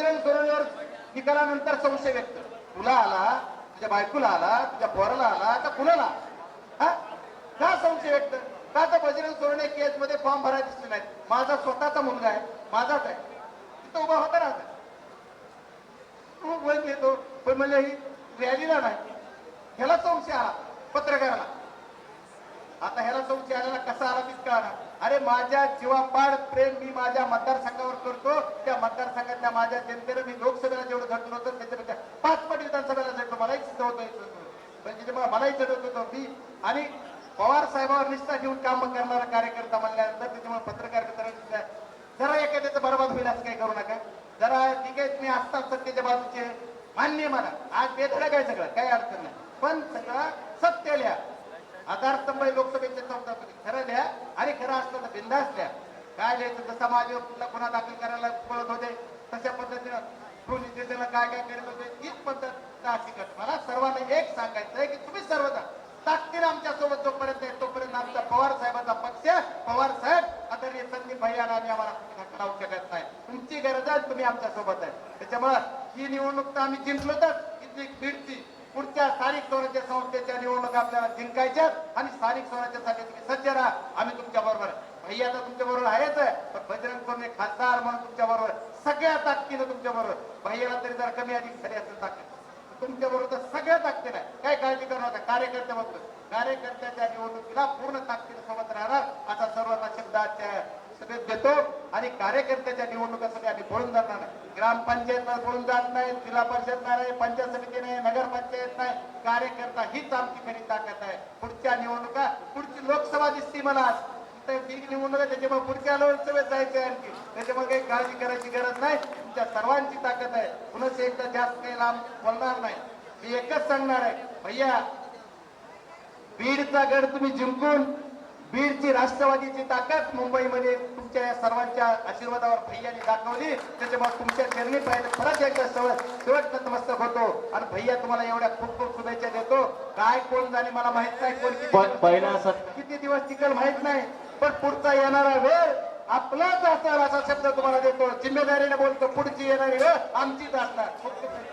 बजरंग सोनवणेवर निकालानंतर संशय व्यक्त. तुला आला तुझ्या बायकोला आला तुझ्या पोराला आला का कुणाला हा? का संशय व्यक्त? का तर बजरंग सोनवणे केस मध्ये फॉर्म भरायला दिसले नाहीत? माझा स्वतःचा मुलगा आहे माझाच आहे. तिथं उभा होता ना तू हो, वैद येतो पण म्हणजे ही रॅलीला नाही. ह्याला संशय आला पत्रकाराला. आता ह्याला संशय आलेला कसा आला तीच कळणार अरे माझ्या जीवापाड प्रेम मी माझ्या मतदारसंघावर करतो. त्या मतदारसंघातल्या माझ्या जनतेनं मी लोकसभेला जेवढं झटलं होतं त्याच्यापेक्षा पाच पट विधानसभेला झटलो. मलाही सिद्ध होतं म्हणजे मलाही चढवत होतो मी आणि पवार साहेबांवर निष्ठा घेऊन काम करणारा कार्यकर्ता म्हणल्यानंतर त्याच्यामुळे पत्रकार मित्रांनी जरा एखाद्याचं बरबाद होईल असं काही करू नका. जरा ठीक आहे तुम्ही असतात सत्तेच्या बाजूचे मान्य म्हणा मला आज बेथडा काय सगळं काही अडचण नाही. पण सगळं सत्य लिहा. आधारस्तंभ आहे लोकसभेच्या खरं लिहा आणि खरं असलं तर बिंदास लिहा. काय लिहायचं जसं माझे कुठला गुन्हा दाखल करायला पळत होते तशा पद्धतीनं कृषी दिशेला काय काय करत होते हीच पद्धत नाशिकच मला सर्वांना एक सांगायचं आहे की तुम्ही सर्वजण ताकदीनं आमच्यासोबत जोपर्यंत आहे तोपर्यंत आमचा पवार साहेबांचा पक्ष पवार साहेब आदरणीय संदीप भैयाना आम्ही आम्हाला तुम्ही शकत नाही. तुमची गरज आहे तुम्ही आमच्यासोबत आहे. त्याच्यामुळं ही निवडणूक तर आम्ही जिंकलो तर इथली बीडची पुढच्या स्थानिक स्वराज्य संस्थेच्या निवडणूक आपल्याला जिंकायच्या आणि स्थानिक स्वराज्यासाठी तुम्ही सज्ज राहा. आम्ही तुमच्या बरोबर भैया तर तुमच्या बरोबर आहेच आहे. पण बजरंग सोनवणे खासदार म्हणून तुमच्या बरोबर सगळ्या ताकदीनं तुमच्या बरोबर भैयाला तरी जर कमी अधिक झाली असेल ताकद तुमच्या बरोबर सगळ्या ताकदीनं आहे. काय काळजी करणार कार्यकर्ते बघतो कार्यकर्त्याच्या निवडणुकीला पूर्ण ताकदीनं सोबत राहणार. असा सर्वांना शब्द आजच्या सभेत देतो. आणि कार्यकर्त्याच्या निवडणुकासाठी आम्ही पळून जाणार नाही. ग्रामपंचायत पळून जात नाही जिल्हा परिषद नाही पंचायत समिती नाही नगरपंचायत नाही. कार्यकर्ता हीच आमची खरी ताकद आहे. पुढच्या निवडणुका पुढची लोकसभा दिसती मला इथं जी निवडणूक आहे त्याच्यामुळे पुढच्या लोकसभेत जायचं आहे आणखी. त्याच्यामुळे काही काळजी करायची गरज नाही. तुमच्या सर्वांची ताकद आहे. पुन्हा एकदा जास्त काही लांब बोलणार नाही. मी एकच सांगणार आहे भैया बीडचा गड तुम्ही जिंकून बीडची राष्ट्रवादीची ताकद मुंबईमध्ये तुमच्या या सर्वांच्या आशीर्वादावर भैयाने दाखवली. त्याच्यामुळे तुमच्या चरणी पाहिजे परत एकदा शेवट नतमस्तक होतो आणि भैया तुम्हाला एवढ्या खूप खूप शुभेच्छा देतो. काय कोण जाणे मला माहीत नाही कोण किती प- दिवस पहिला किती दिवस टिकल माहीत नाही. पण पुढचा येणारा वेळ आपलाच असणार असा शब्द तुम्हाला देतो. जिम्मेदारीने बोलतो पुढची येणारी वेळ आमचीच असणार.